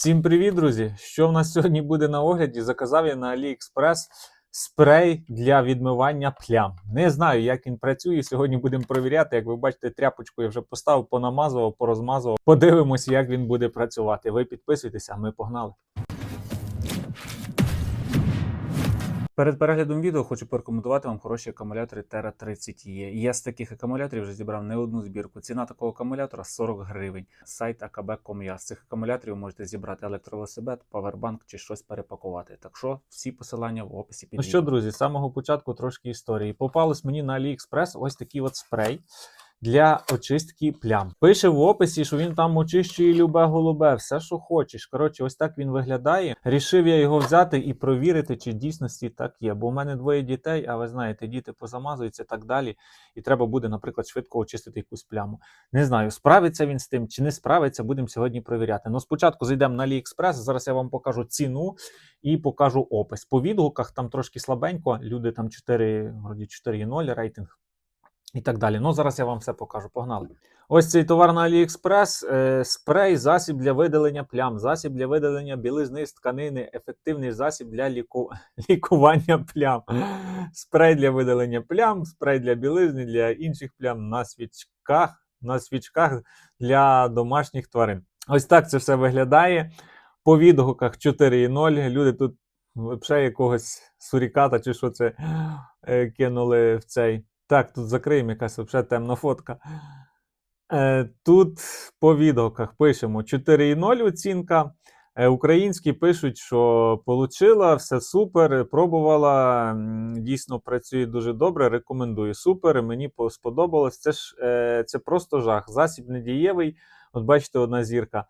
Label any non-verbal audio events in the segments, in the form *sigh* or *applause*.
Всім привіт, друзі! Що в нас сьогодні буде на огляді? Заказав я на AliExpress спрей для відмивання плям. Не знаю, як він працює. Сьогодні будемо провіряти. Як ви бачите, тряпочку я вже поставив, понамазував, порозмазував. Подивимося, як він буде працювати. Ви підписуйтесь, а ми погнали. Перед переглядом відео хочу порекомендувати вам хороші акумулятори Terra 30 e Я з таких акумуляторів вже зібрав не одну збірку. Ціна такого акумулятора 40 гривень. Сайт akb.com.ua. З цих акумуляторів можете зібрати електровелосипед, павербанк чи щось перепакувати. Так що всі посилання в описі під Ну що, друзі, з самого початку трошки історії. Попалось мені на AliExpress ось такий от спрей для очистки плям. Пише в описі, що він там очищує любе голубе, все, що хочеш. Коротше, ось так він виглядає. Рішив я його взяти і провірити, чи в дійсності так є. Бо у мене двоє дітей, а ви знаєте, діти позамазуються так далі. І треба буде, наприклад, швидко очистити якусь пляму. Не знаю, справиться він з тим чи не справиться, будемо сьогодні перевіряти. Ну, спочатку зайдемо на AliExpress, зараз я вам покажу ціну і покажу опис. По відгуках там трошки слабенько, люди там 4, вроді 4,0 рейтинг і так далі. Ну, зараз я вам все покажу. Погнали. Ось цей товар на AliExpress, е, спрей, засіб для видалення плям, засіб для видалення білизни з тканини, ефективний засіб для ліку... *laughs* лікування плям, спрей для видалення плям, спрей для білизни, для інших плям на свічках, на свічках для домашніх тварин. Ось так це все виглядає. По відгуках 4.0. Люди тут взагалі якогось суріката чи що це е, кинули в цей. Так, тут закриємо якась взагалі темна фотка. Е, Тут по відгуках пишемо 4,0 оцінка. Е, Українські пишуть, що получила, все супер, пробувала, дійсно працює дуже добре. Рекомендую. Супер, мені сподобалось. Це ж е, це просто жах. Засіб недієвий. От бачите, одна зірка.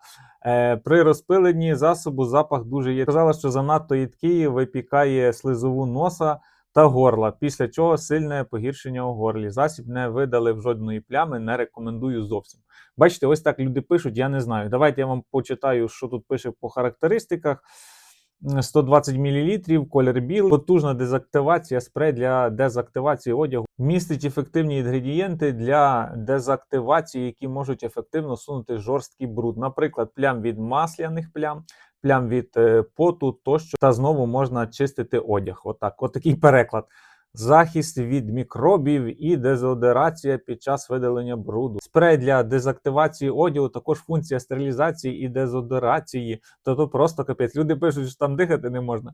При розпиленні засобу запах дуже є. Казала, що занадто їдкий, випікає слизову носа та горла, після чого сильне погіршення у горлі. Засіб не видалив жодної плями, не рекомендую зовсім. Бачите, ось так люди пишуть, я не знаю. Давайте я вам почитаю, що тут пише по характеристиках. 120 мл, колір білий, потужна дезактивація, спрей для дезактивації одягу. Містить ефективні інгредієнти для дезактивації, які можуть ефективно сунути жорсткий бруд, наприклад, плям від масляних плям, плям від е, поту тощо, та знову можна чистити одяг. Отак, отакий переклад. Захист від мікробів і дезодорація під час видалення бруду. Спрей для дезактивації одягу, також функція стерилізації і дезодорації. Тобто просто капець. Люди пишуть, що там дихати не можна.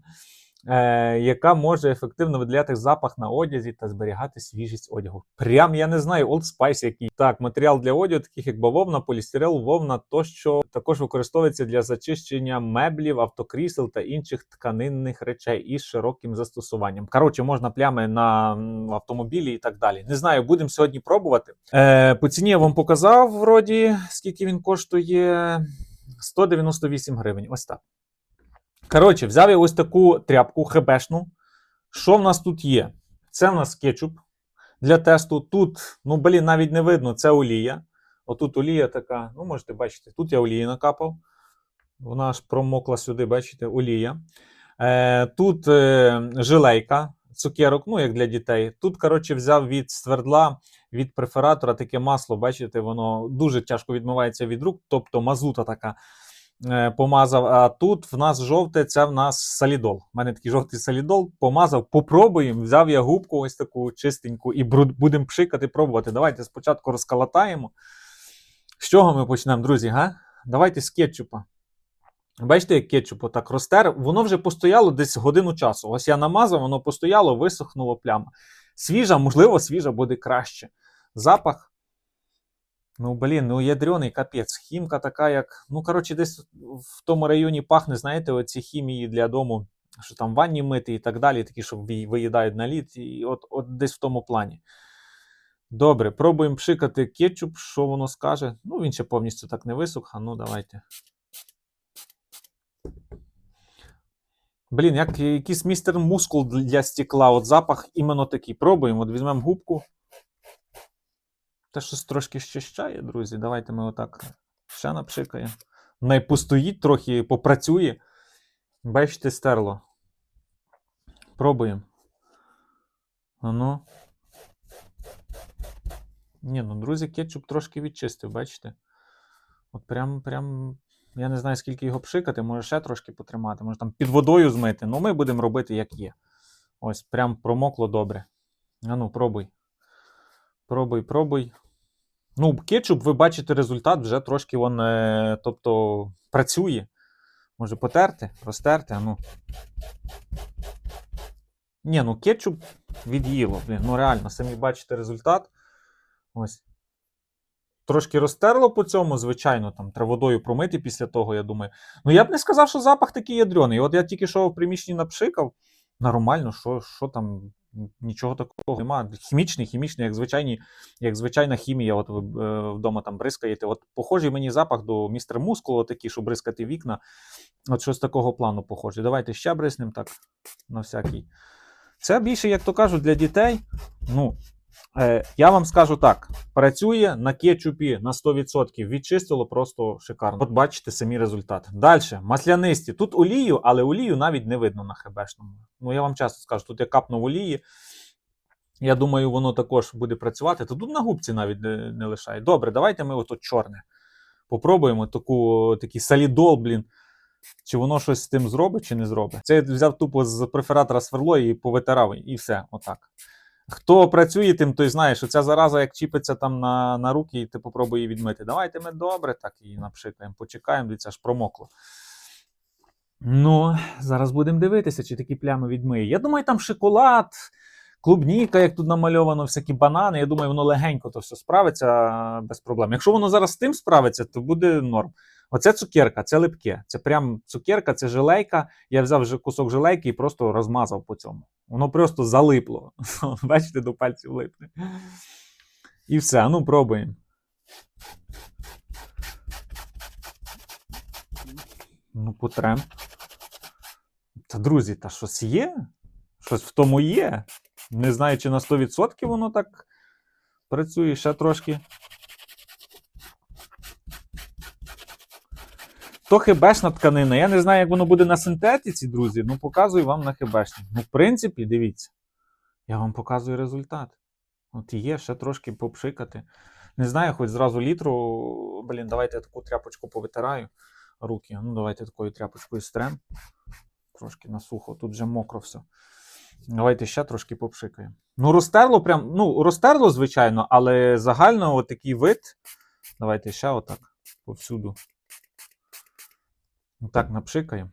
Е, яка може ефективно виділяти запах на одязі та зберігати свіжість одягу. Прям я не знаю, Old Spice який. Так, матеріал для одягу, таких як бавовна, полістирол, вовна тощо також використовується для зачищення меблів, автокрісел та інших тканинних речей із широким застосуванням. Коротше, можна плями на автомобілі і так далі. Не знаю, будемо сьогодні пробувати. Е, по ціні я вам показав, вроді, скільки він коштує. 198 гривень. Ось так. Коротше, взяв я ось таку тряпку хебешну. Що в нас тут є? Це в нас кетчуп для тесту. Тут, ну блін, навіть не видно, це олія. Отут олія така, ну можете бачити, тут я олії накапав. Вона аж промокла сюди, бачите, олія. Е, тут е, жилейка, цукерок, ну як для дітей. Тут, коротше, взяв від свердла, від префератора таке масло, бачите, воно дуже тяжко відмивається від рук, тобто мазута така помазав. А тут в нас жовте, це в нас солідол. У мене такий жовтий солідол, помазав, попробуємо. Взяв я губку ось таку чистеньку і будемо пшикати, пробувати. Давайте спочатку розкалатаємо. З чого ми почнемо, друзі? Га? Давайте з кетчупа. Бачите, як кетчуп отак розтер, воно вже постояло десь годину часу. Ось я намазав, воно постояло, висохнуло пляма. Свіжа, можливо, свіжа буде краще. Запах. Ну, блін, ну ядрёний капець. Хімка така, як. Ну, коротше, десь в тому районі пахне, знаєте, оці хімії для дому, що там ванні мити і так далі, такі, що виїдають на лід, і от, от десь в тому плані. Добре, пробуємо пшикати кетчуп, що воно скаже. Ну, він ще повністю так не висох, а ну давайте. Блін, як якийсь містер мускул для стекла. От запах іменно такий. Пробуємо. От візьмемо губку. Те щось трошки щищає, друзі. Давайте ми отак ще напшикаємо. Най постоїть трохи, попрацює. Бачите, стерло. Пробуємо. Ану. Ні, ну, друзі, кетчуп трошки відчистив, бачите? От прям, прям Я не знаю, скільки його пшикати, може ще трошки потримати, може там під водою змити. Ну, ми будемо робити, як є. Ось, прям промокло добре. А ну, пробуй. Пробуй, пробуй. Ну, кетчуп, ви бачите результат, вже трошки він, е, тобто, працює. Може потерти, розтерти, а ну. Ні, ну кетчуп від'їло, блін. Ну реально, самі бачите результат. Ось. Трошки розтерло по цьому, звичайно, там треба водою промити після того, я думаю. Ну я б не сказав, що запах такий ядрений. От я тільки що в приміщенні напшикав. Нормально, що, що там, нічого такого немає. Хімічний, хімічний, як звичайні, як звичайна хімія. От ви е, вдома там бризкаєте. От похожий мені запах до містер Мускул, такий, що бризкати вікна. От щось такого плану похоже. Давайте ще бриснемо так, на всякий. Це більше, як то кажуть, для дітей. Ну, я вам скажу так: працює на кетчупі на 100%. Відчистило просто шикарно. От бачите самі результати. Далі, маслянисті. Тут олію, але олію навіть не видно на хебешному. Ну, я вам часто скажу, тут я капнув олії. Я думаю, воно також буде працювати. То тут на губці навіть не, не лишає. Добре, давайте ми ото чорне. Попробуємо таку, такий солідол, блін. Чи воно щось з тим зробить, чи не зробить. Це я взяв тупо з префератора сверло і повитирав, і все, отак. Хто працює тим, той знає, що ця зараза, як чіпиться там на, на руки, і ти попробуй її відмити. Давайте ми добре так її напшикаємо, почекаємо, дивіться, аж промокло. Ну, зараз будемо дивитися, чи такі плями відмиє. Я думаю, там шоколад, клубніка, як тут намальовано, всякі банани. Я думаю, воно легенько то все справиться без проблем. Якщо воно зараз з тим справиться, то буде норм. Оце цукерка, це липке. Це прям цукерка, це желейка. Я взяв кусок желейки і просто розмазав по цьому. Воно просто залипло. *laughs* Бачите, до пальців липне. І все, ну пробуємо. Ну, потрем. Та друзі, та щось є? Щось в тому є. Не знаю, чи на 100% воно так працює ще трошки. То хебешна тканина. Я не знаю, як воно буде на синтетиці, друзі. Ну, показую вам на хебешні. Ну, в принципі, дивіться. Я вам показую результат. От є, ще трошки попшикати. Не знаю, хоч зразу літру. Блін, давайте я таку тряпочку повитираю руки. Ну, давайте такою тряпочкою стрем. Трошки на сухо, тут вже мокро все. Давайте ще трошки попшикаємо. Ну, розтерло прям, ну, розтерло, звичайно, але загально от такий вид. Давайте ще отак повсюду. Так, напшикаємо.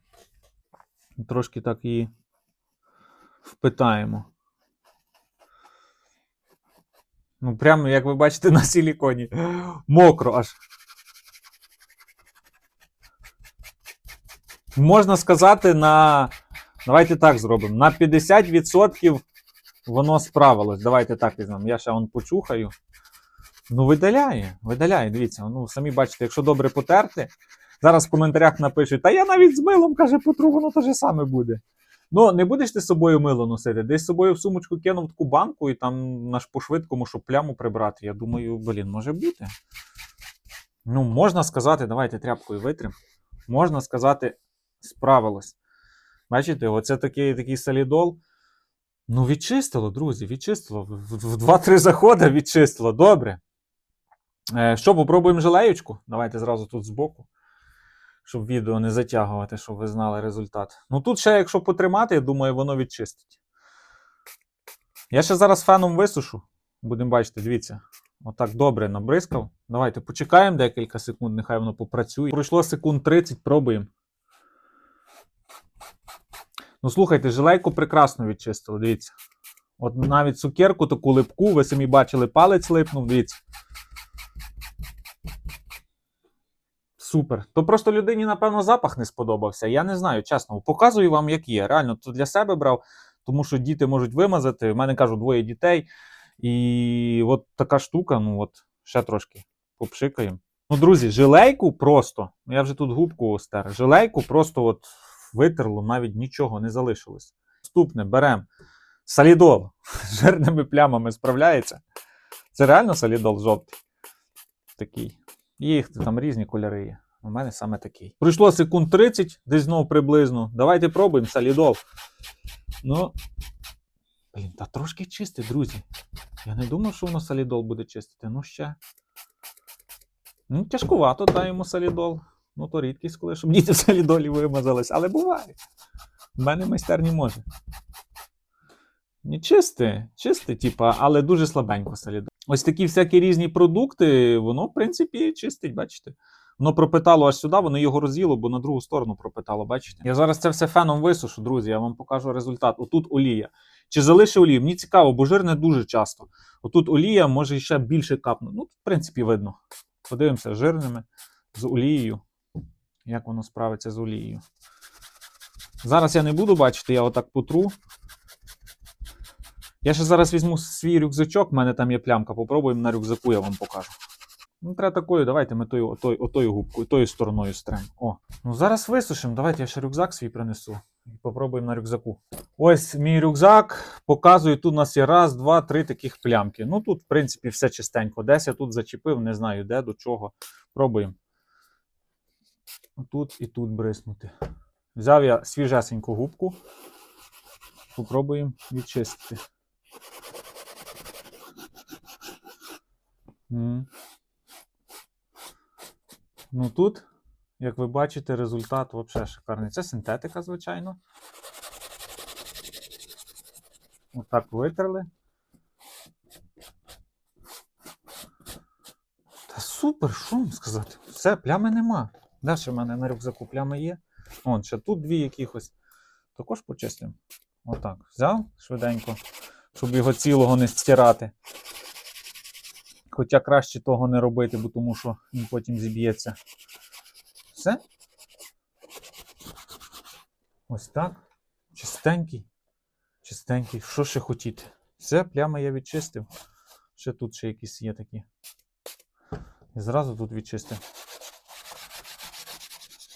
Трошки так її впитаємо. Ну, прямо, як ви бачите, *laughs* на силіконі. Мокро аж. Можна сказати, на. Давайте так зробимо. На 50% воно справилось. Давайте так візьмемо. Я ще вон почухаю. Ну, видаляє, видаляє. Дивіться, ну самі бачите, якщо добре потерти. Зараз в коментарях напишуть, та я навіть з милом каже, потру, воно те ж саме буде. Ну, не будеш ти з собою мило носити. Десь з собою в сумочку кинув таку банку і там наш по-швидкому, щоб пляму прибрати. Я думаю, блін, може бути. Ну, можна сказати, давайте тряпкою витрим. Можна сказати, справилось. Бачите, оце такий, такий солідол. Ну, відчистило, друзі, відчистило. В 2-3 заходи відчистило. Добре. Е, що, попробуємо желеючку? Давайте зразу тут збоку щоб відео не затягувати, щоб ви знали результат. Ну тут ще, якщо потримати, я думаю, воно відчистить. Я ще зараз феном висушу. Будемо бачити, дивіться. Отак добре набризкав. Давайте почекаємо декілька секунд, нехай воно попрацює. Пройшло секунд 30, пробуємо. Ну, слухайте, жилейку прекрасно відчистило, дивіться. От навіть цукерку, таку липку, ви самі бачили, палець липнув, дивіться. Супер. То просто людині, напевно, запах не сподобався. Я не знаю, чесно. Показую вам, як є. Реально, то для себе брав, тому що діти можуть вимазати. У мене кажуть, двоє дітей. І от така штука, ну от, ще трошки попшикаємо. Ну, друзі, жилейку просто, ну, я вже тут губку стер, жилейку просто от витерло, навіть нічого не залишилось. Наступне беремо солідол з жирними плямами справляється. Це реально солідол жовтий. Такий. Їх там різні кольори є. У мене саме такий. Пройшло секунд 30, десь знову приблизно. Давайте пробуємо солідол. Ну. Блін, та трошки чисте, друзі. Я не думав, що воно солідол буде чистити. Ну ще. Ну, тяжкувато дай йому солідол. Ну, то рідкість, коли щоб діти в солідолі вимазались, але буває. В мене майстерні може. Не чисте, чисте, типа, але дуже слабенько солідоль. Ось такі всякі різні продукти, воно, в принципі, чистить, бачите. Воно пропитало аж сюди, воно його роз'їло, бо на другу сторону пропитало, бачите? Я зараз це все феном висушу, друзі, я вам покажу результат. Отут олія. Чи залише олію? Мені цікаво, бо жир не дуже часто. Отут олія може ще більше капнути. Ну, в принципі, видно. Подивимося жирними з олією. Як воно справиться з олією. Зараз я не буду бачити, я отак потру. Я ще зараз візьму свій рюкзачок, в мене там є плямка. Попробуємо на рюкзаку, я вам покажу. Ну, треба такою, давайте ми тою, отою, отою губкою, тою стороною стрем. О. Ну зараз висушимо. Давайте я ще рюкзак свій принесу. І попробуємо на рюкзаку. Ось мій рюкзак показує, тут у нас є раз, два, три таких плямки. Ну тут, в принципі, все чистенько. Десь я тут зачепив, не знаю де, до чого. Пробуємо. Тут і тут бриснути. Взяв я свіжесеньку губку. Попробуємо відчистити. М. Ну тут, як ви бачите, результат взагалі шикарний. Це синтетика, звичайно. Отак витерли. Та супер, що вам сказати? Все, плями нема. Де ще в мене на рюкзаку плями є? Вон, ще тут дві якихось. Також почистимо. Отак. Взяв швиденько, щоб його цілого не стирати. Хоча краще того не робити, бо тому що він потім зіб'ється. Все. Ось так. Чистенький. Чистенький. Що ще хотіти? Все, плями я відчистив. Ще тут ще якісь є такі. І зразу тут відчистив.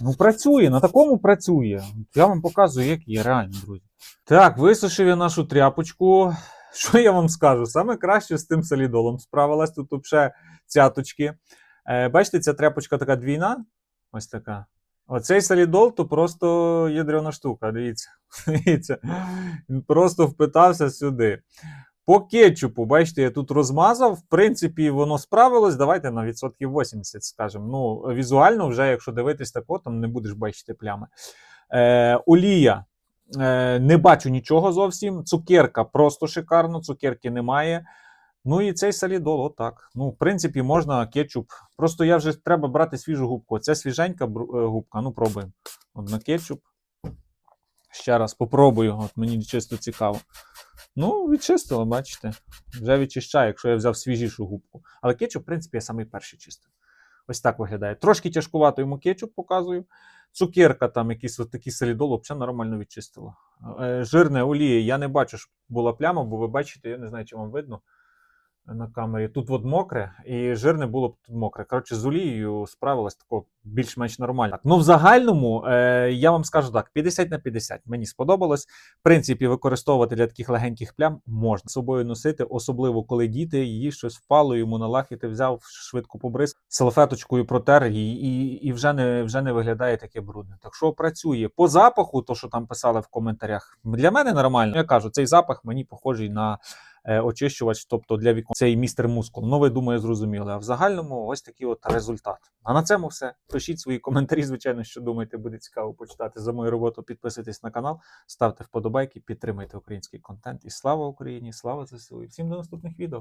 Ну, працює, на такому працює. Я вам показую, як є, реально, друзі. Так, висушив я нашу тряпочку. Що я вам скажу? Саме краще з тим солідолом справилась. Тут взагалі цяточки. Е, бачите, ця тряпочка така двійна. Ось така. Оцей солідол то просто ядрена штука. Дивіться. *laughs* Дивіться. Він просто впитався сюди. По кетчупу, бачите, я тут розмазав. В принципі, воно справилось. Давайте на відсотків 80, скажімо. Ну, візуально, вже, якщо дивитись тако, там не будеш бачити плями. Е, олія. Е, не бачу нічого зовсім. Цукерка просто шикарно, цукерки немає. Ну і цей солідол, отак. Ну, в принципі, можна кетчуп. Просто я вже треба брати свіжу губку. Це свіженька е, губка. Ну, пробуємо. От на кетчуп. Ще раз попробую, от мені чисто цікаво. Ну, відчистило, бачите. Вже відчищаю, якщо я взяв свіжішу губку. Але кетчуп, в принципі, я самий перший чистив. Ось так виглядає. Трошки тяжкувато йому кетчуп показую. Цукерка, там якийсь от такий солідол, взагалі нормально відчистило. Е, Жирне олія, я не бачу, щоб була пляма, бо ви бачите, я не знаю, чи вам видно на камері. Тут от мокре, і жирне було б тут мокре. Коротше, з олією справилась тако більш-менш нормально. Ну, в загальному, е, я вам скажу так: 50 на 50. Мені сподобалось. В принципі, використовувати для таких легеньких плям можна з собою носити, особливо коли діти її щось впало, йому на лахи ти взяв, швидко побризк, салфеточкою протер і, і, і вже, не, вже не виглядає таке брудне. Так що працює. По запаху, то що там писали в коментарях, для мене нормально. Я кажу, цей запах мені похожий на очищувач, тобто для вікон. Цей містер мускул. Ну, ви думаю, зрозуміли. А в загальному ось такий от результат. А на цьому все. Пишіть свої коментарі, звичайно, що думаєте, буде цікаво почитати за мою роботу. Підписуйтесь на канал, ставте вподобайки, підтримуйте український контент. І слава Україні! Слава ЗСУ! І всім до наступних відео.